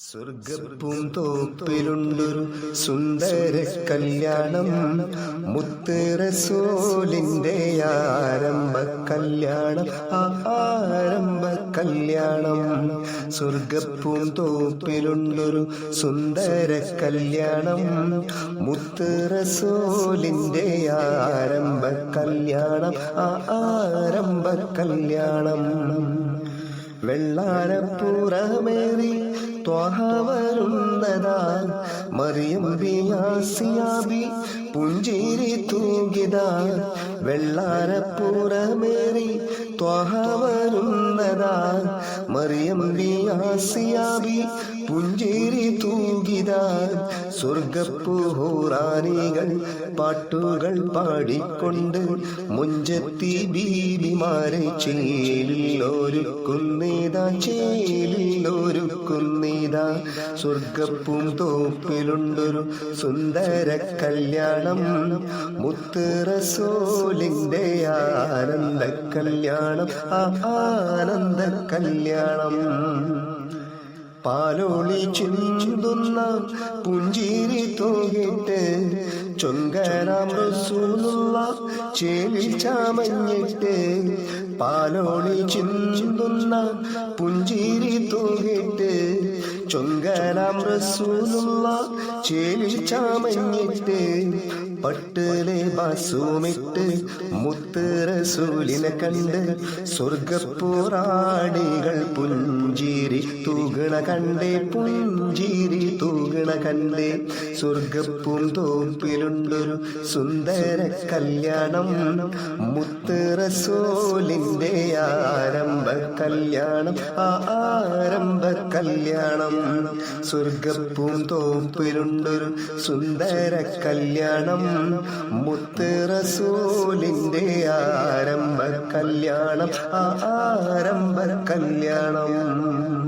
സ്വർഗപ്പും തോപ്പിലുണ്ടൊരു സുന്ദര കല്യാണം മുത്തേറസോലിന്റെ ആരംഭ കല്യാണം ആരംഭ കല്യാണം. സ്വർഗപ്പും തോപ്പിലുണ്ടൊരു സുന്ദര കല്യാണം മുത്തേറസോലിന്റെ ആരംഭ കല്യാണം ആരംഭ കല്യാണം. വെള്ളാരപ്പുറമേറി ത്വഹ വരുന്നതാ മറിയം ബിയാസിയാബി പുഞ്ചിരി തൂകിതാ വെള്ളാരപ്പുറമേറി ത്വഹ മറിയം ബിയാസിയാബി പുഞ്ചിരി തൂകിതാ സ്വർഗപ്പുഹൂറാനികൾ പാട്ടുകൾ പാടിക്കൊണ്ട് മുഞ്ചത്തി ബീബിമാരെ ചേലില്ലൊരുക്കുന്നീതാ ചേലില്ലൊരുക്കുന്നീതാ സ്വർഗപ്പും തോപ്പിലുണ്ടൊരു സുന്ദര കല്യാണം. മുത്ത് റസൂലിന്റെ ആനന്ദ കല്യാണം ആ ആനന്ദ കല്യാണം. പാലോളി ചിന്തുന്ന പുഞ്ചിരി തോകിട്ട് ചൊങ്കരാം റസൂലുള്ള ചേലി ചാമഞ്ഞിട്ട് പാലോളി ചിന്തുന്ന പുഞ്ചിരി തോകിട്ട് ചൊങ്കരാം റസൂലുള്ള ചേലി ചാമഞ്ഞിട്ട് പട്ടിലെ ബാസുമിട്ട് മുത്ത് റസൂലിനെ കണ്ട് സ്വർഗപ്പുറാണികൾ പുഞ്ചിരി തൂകണ കണ്ടേ പുഞ്ചിരി തൂകണ കണ്ടേ. സ്വർഗപ്പും തോപ്പിലുണ്ടൊരു സുന്ദര കല്യാണം. മുത്തറസോലിന്റെ ആരംഭ കല്യാണം ആ ആരംഭ കല്യാണം. സ്വർഗപ്പും തോപ്പിലുണ്ടൊരു സുന്ദര കല്യാണം. മുത്തറസോലിന്റെ ആരംഭ കല്യാണം ആ ആരംഭ കല്യാണം.